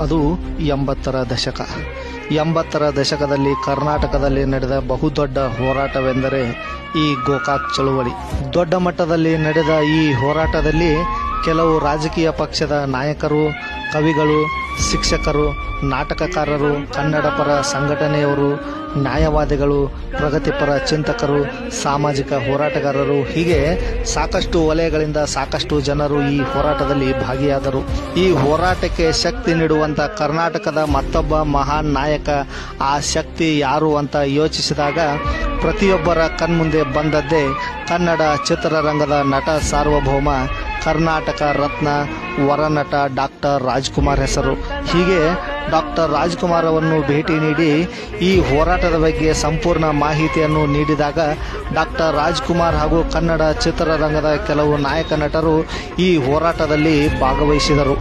ಅದು ಎಂಬತ್ತರ ದಶಕ. ಎಂಬತ್ತರ ದಶಕದಲ್ಲಿ ಕರ್ನಾಟಕದಲ್ಲಿ ನಡೆದ ಬಹುದೊಡ್ಡ ಹೋರಾಟವೆಂದರೆ ಈ ಗೋಕಾಕ್ ಚಳುವಳಿ. ದೊಡ್ಡ ಮಟ್ಟದಲ್ಲಿ ನಡೆದ ಈ ಹೋರಾಟದಲ್ಲಿ ಕೆಲವು ರಾಜಕೀಯ ಪಕ್ಷದ ನಾಯಕರು, ಕವಿಗಳು ಶಿಕ್ಷಕರು, ನಾಟಕಕಾರರು ಕನ್ನಡ ಪರ ಸಂಘಟನೆಯವರು, ನ್ಯಾಯವಾದಿಗಳು, ಪ್ರಗತಿಪರ ಚಿಂತಕರು, ಸಾಮಾಜಿಕ ಹೋರಾಟಗಾರರು, ಹೀಗೆ ಸಾಕಷ್ಟು ವಲಯಗಳಿಂದ ಸಾಕಷ್ಟು ಜನರು ಈ ಹೋರಾಟದಲ್ಲಿ ಭಾಗಿಯಾದರು. ಈ ಹೋರಾಟಕ್ಕೆ ಶಕ್ತಿ ನೀಡುವಂತ ಕರ್ನಾಟಕದ ಮತ್ತೊಬ್ಬ ಮಹಾನ್ ನಾಯಕ, ಆ ಶಕ್ತಿ ಯಾರು ಅಂತ ಯೋಚಿಸಿದಾಗ ಪ್ರತಿಯೊಬ್ಬರ ಕಣ್ಮುಂದೆ ಬಂದದ್ದೇ ಕನ್ನಡ ಚಿತ್ರರಂಗದ ನಟ ಸಾರ್ವಭೌಮ ಕರ್ನಾಟಕ ರತ್ನ ವರನಟ ಡಾಕ್ಟರ್ ರಾಜ್ಕುಮಾರ್ ಹೆಸರು. ಹೀಗೆ ಡಾಕ್ಟರ್ ರಾಜ್ಕುಮಾರ್ ಅವರನ್ನು ಭೇಟಿ ನೀಡಿ ಈ ಹೋರಾಟದ ಬಗ್ಗೆ ಸಂಪೂರ್ಣ ಮಾಹಿತಿಯನ್ನು ನೀಡಿದಾಗ ಡಾಕ್ಟರ್ ರಾಜ್ಕುಮಾರ್ ಹಾಗೂ ಕನ್ನಡ ಚಿತ್ರರಂಗದ ಕೆಲವು ನಾಯಕ ನಟರು ಈ ಹೋರಾಟದಲ್ಲಿ ಭಾಗವಹಿಸಿದರು.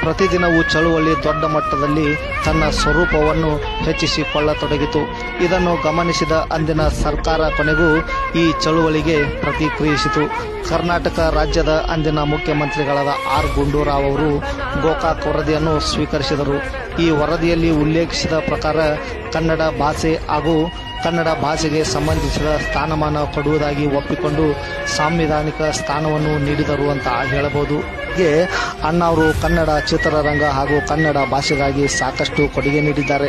ಪ್ರತಿದಿನವೂ ಚಳುವಳಿ ದೊಡ್ಡ ಮಟ್ಟದಲ್ಲಿ ತನ್ನ ಸ್ವರೂಪವನ್ನು ಹೆಚ್ಚಿಸಿಕೊಳ್ಳತೊಡಗಿತು. ಇದನ್ನು ಗಮನಿಸಿದ ಅಂದಿನ ಸರ್ಕಾರ ಕೊನೆಗೂ ಈ ಚಳುವಳಿಗೆ ಪ್ರತಿಕ್ರಿಯಿಸಿತು. ಕರ್ನಾಟಕ ರಾಜ್ಯದ ಅಂದಿನ ಮುಖ್ಯಮಂತ್ರಿಗಳಾದ ಆರ್ ಗುಂಡೂರಾವ್ ಅವರು ಗೋಕಾಕ್ ವರದಿಯನ್ನು ಸ್ವೀಕರಿಸಿದರು. ಈ ವರದಿಯಲ್ಲಿ ಉಲ್ಲೇಖಿಸಿದ ಪ್ರಕಾರ ಕನ್ನಡ ಭಾಷೆ ಹಾಗೂ ಕನ್ನಡ ಭಾಷೆಗೆ ಸಂಬಂಧಿಸಿದ ಸ್ಥಾನಮಾನ ಕೊಡುವುದಾಗಿ ಒಪ್ಪಿಕೊಂಡು ಸಾಂವಿಧಾನಿಕ ಸ್ಥಾನವನ್ನು ನೀಡಿದರು ಅಂತ ಹೇಳಬಹುದು. ಹೀಗೆ ಅಣ್ಣಾವರು ಕನ್ನಡ ಚಿತ್ರರಂಗ ಹಾಗೂ ಕನ್ನಡ ಭಾಷೆಗಾಗಿ ಸಾಕಷ್ಟು ಕೊಡುಗೆ ನೀಡಿದ್ದಾರೆ.